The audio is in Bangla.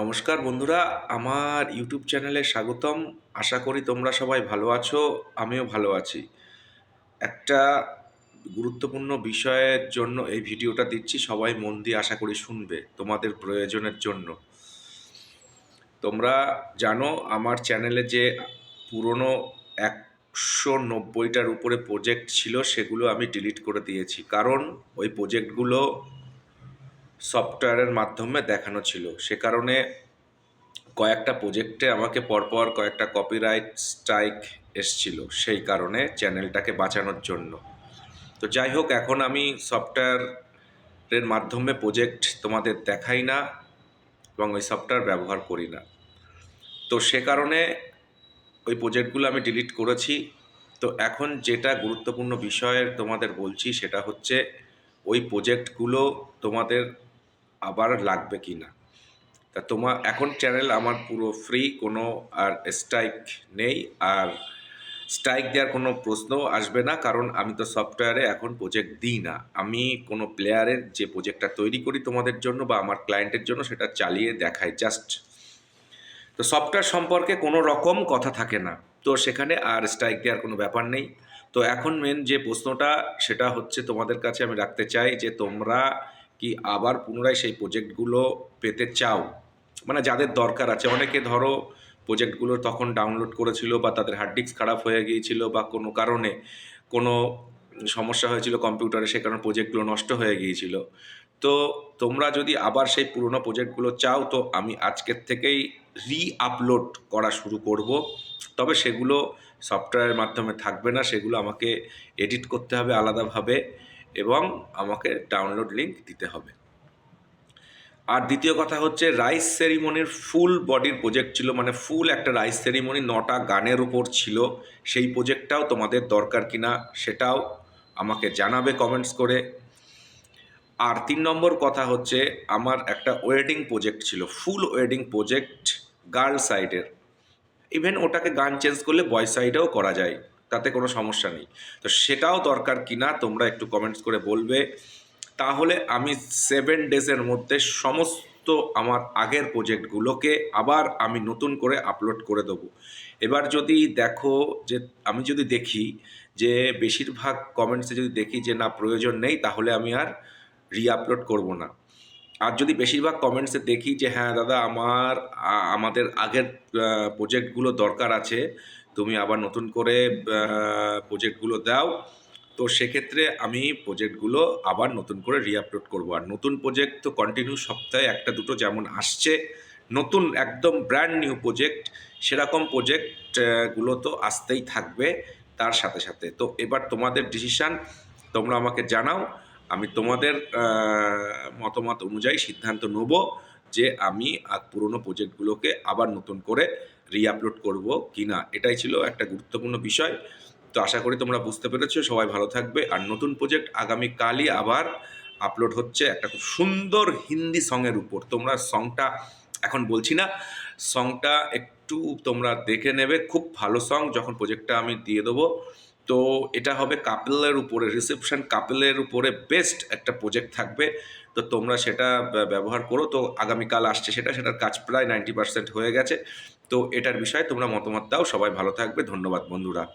নমস্কার বন্ধুরা, আমার ইউটিউব চ্যানেলে স্বাগতম। আশা করি তোমরা সবাই ভালো আছো, আমিও ভালো আছি। একটা গুরুত্বপূর্ণ বিষয়ের জন্য এই ভিডিওটা দিচ্ছি, সবাই মন দিয়ে আশা করি শুনবে তোমাদের প্রয়োজনের জন্য। তোমরা জানো, আমার চ্যানেলে যে পুরনো একশো নব্বইটার উপরে প্রজেক্ট ছিল, সেগুলো আমি ডিলিট করে দিয়েছি। কারণ ওই প্রজেক্টগুলো সফটওয়্যারের মাধ্যমে দেখানো ছিল। সে কারণে কয়েকটা প্রজেক্টে আমাকে পরপর কয়েকটা কপিরাইট স্ট্রাইক এসছিল। সেই কারণে চ্যানেলটাকে বাঁচানোর জন্য। তো যাই হোক, এখন আমি সফটওয়্যারের মাধ্যমে প্রজেক্ট তোমাদের দেখাই না এবং ওই সফটওয়্যার ব্যবহার করি না। তো সে কারণে ওই প্রজেক্টগুলো আমি ডিলিট করেছি। তো এখন যেটা গুরুত্বপূর্ণ বিষয়ের তোমাদের বলছি সেটা হচ্ছে ওই প্রজেক্টগুলো তোমাদের আবার লাগবে কি না। তা তোমার, এখন চ্যানেল আমার পুরো ফ্রি কোনো আর স্ট্রাইক নেই। আর স্ট্রাইক দেওয়ার কোনো প্রশ্নও আসবে না, কারণ আমি তো সফটওয়্যারে এখন প্রজেক্ট দিই না। আমি কোনো প্লেয়ারের যে প্রজেক্টটা তৈরি করি তোমাদের জন্য বা আমার ক্লায়েন্টের জন্য সেটা চালিয়ে দেখাই জাস্ট তো সফটওয়্যার সম্পর্কে কোনো রকম কথা থাকে না। তো সেখানে আর স্ট্রাইক দেওয়ার কোনো ব্যাপার নেই। তো এখন মেন যে প্রশ্নটা, সেটা হচ্ছে তোমাদের কাছে আমি রাখতে চাই যে তোমরা কি আবার পুনরায় সেই প্রজেক্টগুলো পেতে চাও? মানে যাদের দরকার আছে। অনেকে ধরো প্রজেক্টগুলো তখন ডাউনলোড করেছিল বা তাদের হার্ড ডিস্ক খারাপ হয়ে গিয়েছিল বা কোনো কারণে কোনো সমস্যা হয়েছিল কম্পিউটারে, সে কারণে প্রজেক্টগুলো নষ্ট হয়ে গিয়েছিল। তো তোমরা যদি আবার সেই পুরনো প্রজেক্টগুলো চাও, তো আমি আজকের থেকেই রি আপলোড করা শুরু করব। তবে সেগুলো সফটওয়্যারের মাধ্যমে থাকবে না, সেগুলো আমাকে এডিট করতে হবে আলাদাভাবে। এবং আমাকে ডাউনলোড লিঙ্ক দিতে হবে। আর দ্বিতীয় কথা হচ্ছে রাইস সেরিমনির ফুল বডির প্রজেক্ট ছিল মানে ফুল একটা রাইস সেরিমনি নটা গানের উপর ছিল। সেই প্রজেক্টটাও তোমাদের দরকার কিনা সেটাও আমাকে জানাবে কমেন্টস করে। আর তিন নম্বর কথা হচ্ছে, আমার একটা ওয়েডিং প্রজেক্ট ছিল ফুল ওয়েডিং প্রজেক্ট গার্ল সাইডের ইভেন ওটাকে গান চেঞ্জ করলে বয় সাইডেও করা যায়। তাতে কোনো সমস্যা নেই। তো সেটাও দরকার কিনা তোমরা একটু কমেন্টস করে বলবে। তাহলে আমি সেভেন ডেজের মধ্যে সমস্ত আমার আগের প্রজেক্টগুলোকে আবার আমি নতুন করে আপলোড করে দেবো। এবার যদি দেখো যে আমি যদি দেখি যে বেশিরভাগ কমেন্টসে যদি দেখি যে না, প্রয়োজন নেই, তাহলে আমি আর রি আপলোড করব না। আর যদি বেশিরভাগ কমেন্টসে দেখি যে হ্যাঁ দাদা, আমার আমাদের আগের প্রজেক্টগুলো দরকার আছে তুমি আবার নতুন করে প্রজেক্টগুলো দাও। তো সেক্ষেত্রে আমি প্রজেক্টগুলো আবার নতুন করে রিআপলোড করব। আর নতুন প্রজেক্ট তো কন্টিনিউ সপ্তাহে একটা দুটো যেমন আসছে, নতুন একদম ব্র্যান্ড নিউ প্রজেক্ট সেরকম প্রজেক্টগুলো তো আসতেই থাকবে তার সাথে সাথে। তো এবার তোমাদের ডিসিশান তোমরা আমাকে জানাও, আমি তোমাদের মতামত অনুযায়ী সিদ্ধান্ত নেব। যে আমি পুরোনো প্রজেক্টগুলোকে আবার নতুন করে রিআপলোড করব কি না এটাই ছিল একটা গুরুত্বপূর্ণ বিষয়। তো আশা করি তোমরা বুঝতে পেরেছ, সবাই ভালো থাকবে। আর নতুন প্রজেক্ট আগামীকালই আবার আপলোড হচ্ছে একটা খুব সুন্দর হিন্দি সঙের উপর। তোমরা সংটা এখন বলছি না সংটা একটু তোমরা দেখে নেবে। খুব ভালো সং যখন প্রজেক্টটা আমি দিয়ে দেবো তো এটা হবে কাপেলের উপরে রিসেপশন কাপেলের উপরে বেস্ট একটা প্রজেক্ট থাকবে। তো তোমরা সেটা ব্যবহার করো। তো আগামীকাল আসছে সেটা, সেটার কাজ প্রায় নাইনটি পার্সেন্ট হয়ে গেছে। তো এটার বিষয়ে তোমরা মতামত দাও সবাই ভালো থাকবে। ধন্যবাদ বন্ধুরা।